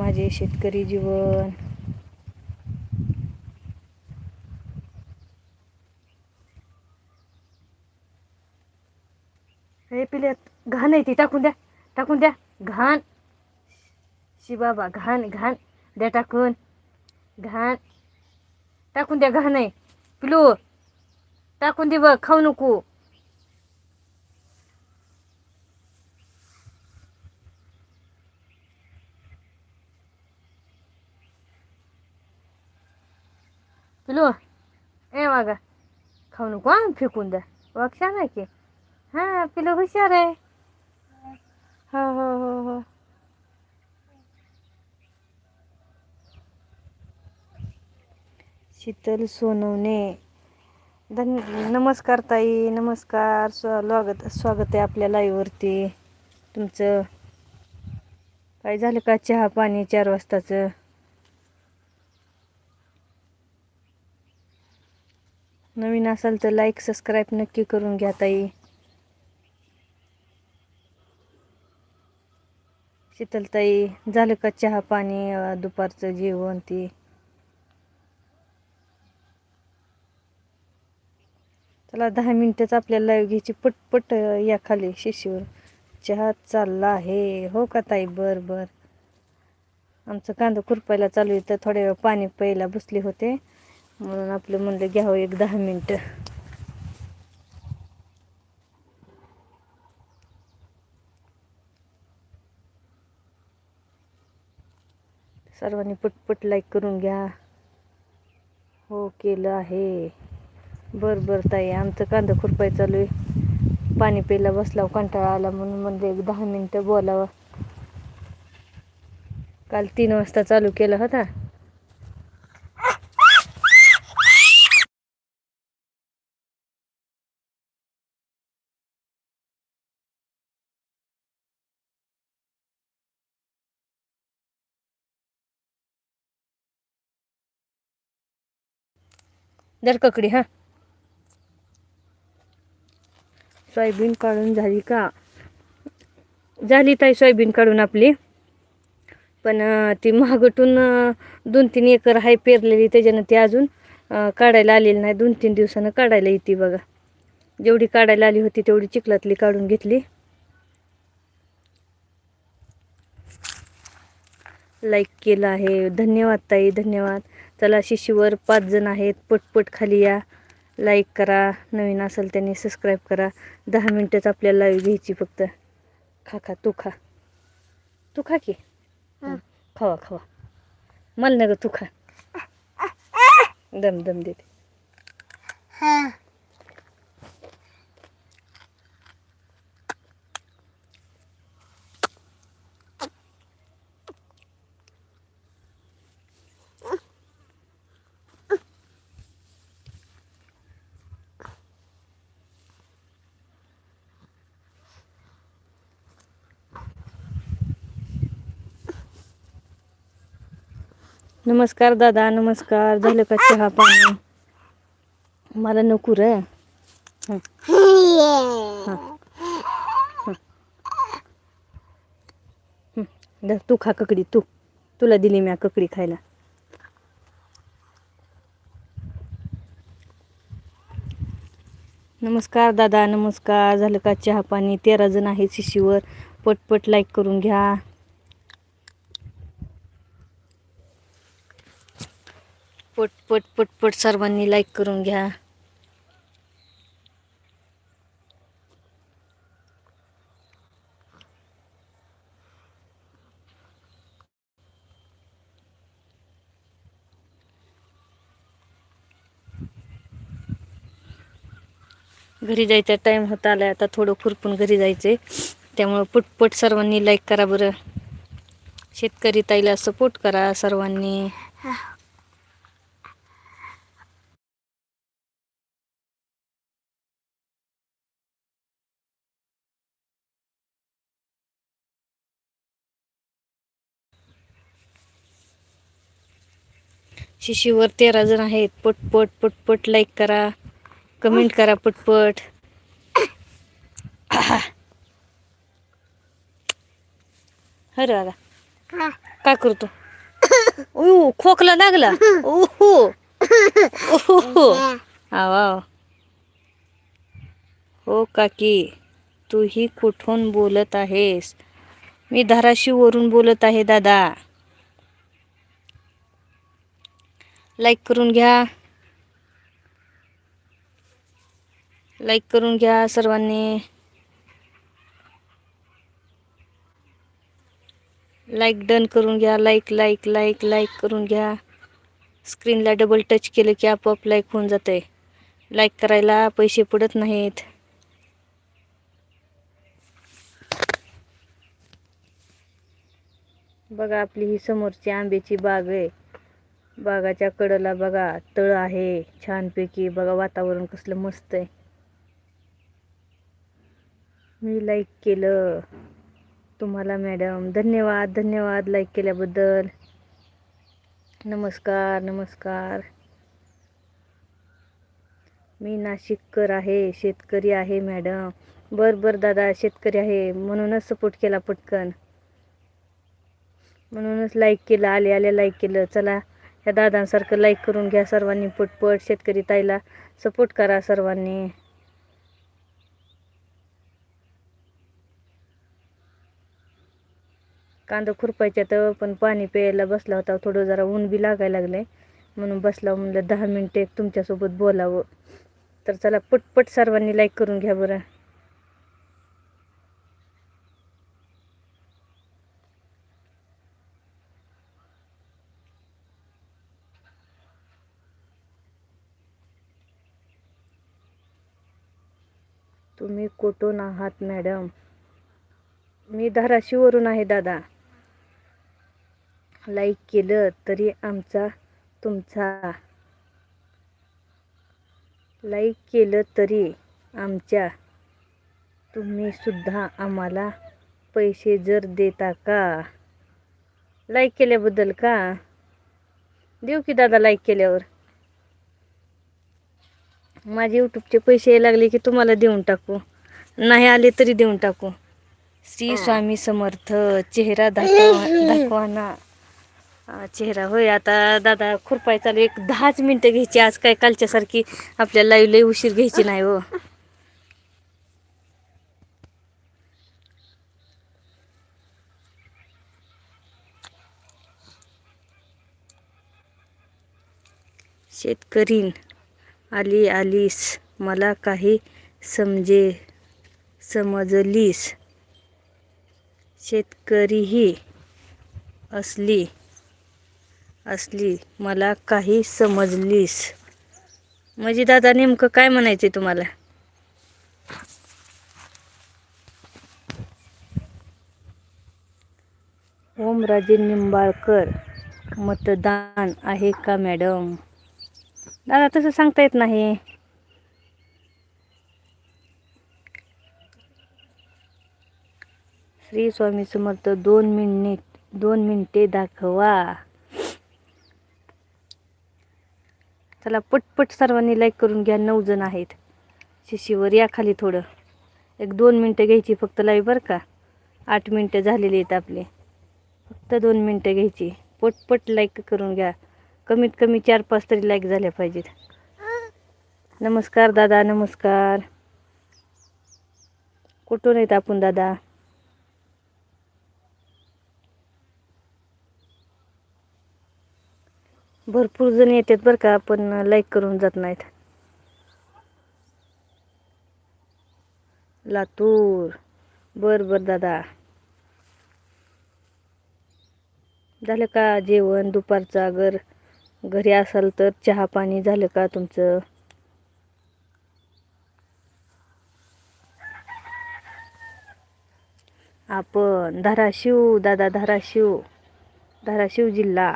माझे शेतकरी जीवन. हे पिल्यात घाण आहे ती. टाकून द्या. टाकून द्या. घाण. शिबाबा घाण घाण. द्या टाकून. घाण. टाकून द्या घाण आहे. पिलू टाकून दे बघ. खाऊ नको. पिलू ए वागा खाऊ नको फेकून द्या वाघ ना की हां पिलू हुशार आहे हो हो हो हो शीतल सोनवणे धन नमस्कार ताई नमस्कार स्वागत स्वागत आहे आपल्या लाईव्हवरती तुमचं काय झालं का? चहा पाणी चार वाजताचं? नवीन असाल तर लाईक सबस्क्राईब नक्की करून घ्या ताई. शीतलताई झालं का चहा पाणी दुपारचं जेवण ते? चला दहा मिनिटच आपल्याला लाईव्ह घ्यायची पटपट या खाली शिशीवर. चहा चालला आहे. हो का ताई? बर बर. आमचं कांदा खुरपायला चालू आहे तर थोड्या वेळ पाणी प्यायला बसले होते. म्हणून आपलं म्हणलं घ्यावं एक दहा मिनटं. सर्वांनी पटपट लाईक करून घ्या. हो केलं आहे. बरं बरं ताई आमचं कांदा खुरपाय चालू आहे. पाणी प्यायला बसलाव कंटाळा आला म्हणून म्हणलं एक दहा मिनटं बोलावं. काल तीन वाजता चालू केला होता. दर ककडी हां. सोयाबीन काढून झाली का? झाली ताई सोयाबीन काढून आपली. पण ती महागटून दोन तीन एकर आहे पेरलेली त्याच्यानं ती अजून काढायला आलेली नाही. दोन तीन दिवसानं काढायला येते बघा. जेवढी काढायला आली होती तेवढी चिखलातली काढून घेतली. लाईक केलं आहे. धन्यवाद ताई धन्यवाद. चला शिशीवर पाच जण आहेत. पटपट खाली या. लाईक करा. नवीन असेल त्यांनी सबस्क्राईब करा. दहा मिनटंच आपल्याला लाईव्ह घ्यायची फक्त. खा खा. तू खा. तू खा की. खावा खावा. मला नाही ग तू खा. दम दम देते नमस्कार दादा नमस्कार. झालं का चहा पाणी? मला नको र. तू खा ककडी तू. तुला दिली मी ककडी खायला. नमस्कार दादा नमस्कार. झालं का चहा पाणी? तेरा जण आहे शिशीवर. पटपट लाईक करून घ्या. पट पट पट पट सर्वांनी लाईक करून घ्या. घरी जायचा टाईम होत आलाय आता थोडं खुरपून घरी जायचे त्यामुळं पटपट सर्वांनी लाईक करा बरं. शेतकरी ताईला सपोर्ट करा सर्वांनी. शिशीवर तेरा जण आहेत. पटपट पटपट लाईक करा. कमेंट करा पटपट. अरे दादा काय करतो? ओ खोकला लागला. ओहो ओहो आवा हो काकी तूही कुठून बोलत आहेस? मी धाराशिववरून बोलत आहे दादा. लाईक करून घ्या. लाईक करून घ्या सर्वांनी. लाईक डन करून घ्या. लाईक लाईक लाईक लाईक करून घ्या. स्क्रीनला डबल टच केलं की आपोआप लाईक होऊन जाते लाईक करायला पैसे पडत नाहीत. बघा आपली ही समोरची आंब्याची बाग आहे. बागाच्या कडला बघा तळ आहे छानपैकी. बघा वातावरण कसलं मस्त आहे. मी लाईक केलं. तुम्हाला मॅडम धन्यवाद धन्यवाद लाईक केल्याबद्दल. नमस्कार नमस्कार. मी नाशिककर आहे शेतकरी आहे मॅडम बर बर दादा शेतकरी आहे. म्हणूनच सपोर्ट केला पटकन. म्हणूनच लाईक केलं आले आले लाईक केलं. चला ह्या दादांसारखं लाईक करून घ्या सर्वांनी पटपट शेतकरी ताईला सपोर्ट करा सर्वांनी. कांदा खुरपायच्या तर पण पाणी प्यायला बसला होता थोडं जरा ऊन बी लागायला लागले म्हणून बसला म्हणलं दहा मिनटे तुमच्यासोबत बोलावं. तर चला पटपट सर्वांनी लाईक करून घ्या बरं. तुम्ही कुठून आहात मॅडम? मी धाराशिववरून आहे दादा. लाईक केलं तरी आमचा तुमचा. लाईक केलं तरी आमच्या. तुम्ही सुद्धा आम्हाला पैसे जर देता का? लाईक केल्याबद्दल का? देऊ की दादा लाईक केल्यावर. माझे यूट्यूबचे पैसे यायला लागले की तुम्हाला देऊन टाकू. नाही आले तरी देऊन टाकू. श्री स्वामी समर्थ चेहरा दाखवा दाखवाना. चेहरा होय आता दादा खुरपाय चालू एक दहाच मिनटं घ्यायची आज काय कालच्यासारखी आपल्या लाईव्ह लई उशीर घ्यायची नाही हो. शेतकरीन. आली आलीस. मला काही समजे समजलीस. शेतकरीही असली असली मला काही समजलीस. म्हणजे दादा नेमकं काय म्हणायचे तुम्हाला? ओमराजे निंबाळकर मतदान आहे का मॅडम? दादा तसं सांगता येत नाही. श्री स्वामी समर्थ दोन मिनिट दोन मिनिटे दाखवा. चला पटपट सर्वांनी लाईक करून घ्या. नऊ जण आहेत. शिशीवर या खाली थोडं. एक दोन मिनटं घ्यायची फक्त लाईव्ह बरं का? आठ मिनटं झालेली आहेत आपले. फक्त दोन मिनटं घ्यायची. पटपट लाईक करून घ्या. कमीत कमी चार पाच तरी लाईक झाल्या पाहिजेत. नमस्कार दादा नमस्कार. कुठून येत आपण दादा? भरपूर जण येतात बरं का पण लाईक करून जात नाहीत. लातूर. बर बर दादा. झालं का जेवण दुपारचं अगर? घरी असाल तर चहा पाणी झालं का तुमचं? आपण धाराशिव दादा धाराशिव धाराशिव जिल्हा.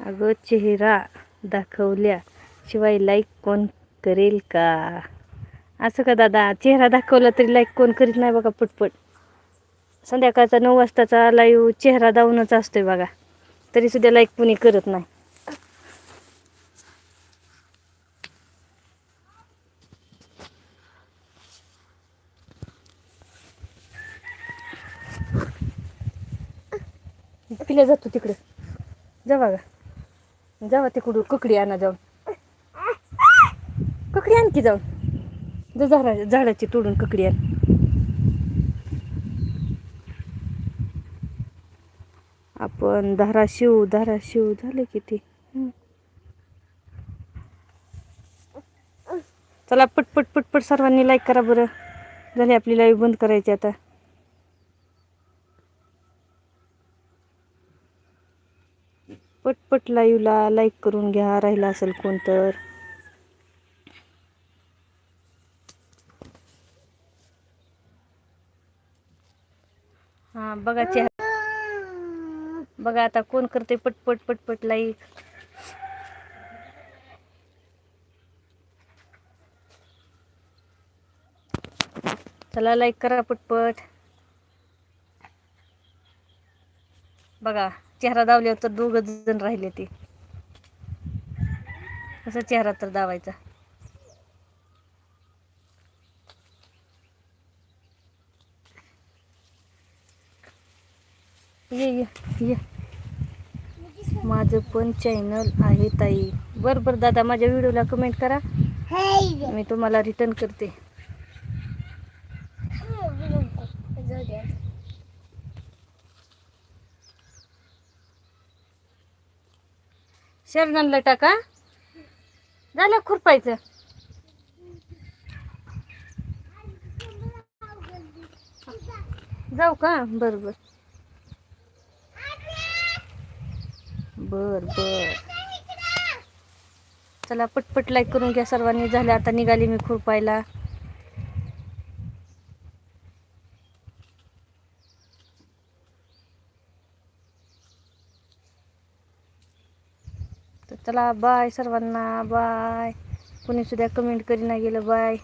अगं चेहरा दाखवल्याशिवाय लाईक कोण करेल का? असं का दादा? चेहरा दाखवला तरी लाईक कोण करीत नाही बघा पटपट. संध्याकाळचा नऊ वाजताचा लाईव्ह चेहरा दावूनच असतोय बघा. तरीसुद्धा लाईक कोणी करत नाही. पिल्या जातो तिकडे. जा बघा. जावा तिकडून कुकडी आणा जाऊन. कुकडी आणखी जाऊन. जर झाडा झाडाची तोडून ककडी आण. आपण धाराशिव धाराशिव झाले किती? चला पटपट पटपट सर्वांनी लाईक करा बरं. झाली आपली लाईव्ह बंद करायची आता. पटपट लाईव्हला लाईक करून घ्या. राहिला असेल कोण तर. बघा चेहरा बघा आता कोण करते पटपट पटपट लाईक. चला लाईक करा पटपट. बघा चेहरा दावल्यावर तर दोघ जण राहिले ते. कसा चेहरा तर दावायचा ये ये ये. माझं पण चॅनल आहे ताई. बरं बरं दादा माझ्या व्हिडिओला कमेंट करा. मी तुम्हाला रिटर्न करते. शेरदानला टाका. झालं खुरपायचं. जाऊ का? बरोबर बर बर. चला पटपट लाईक करून घ्या सर्वांनी. झालं आता निघाली मी खुरपायला. तर चला बाय सर्वांना. बाय कोणी सुद्धा कमेंट करीना गेलं बाय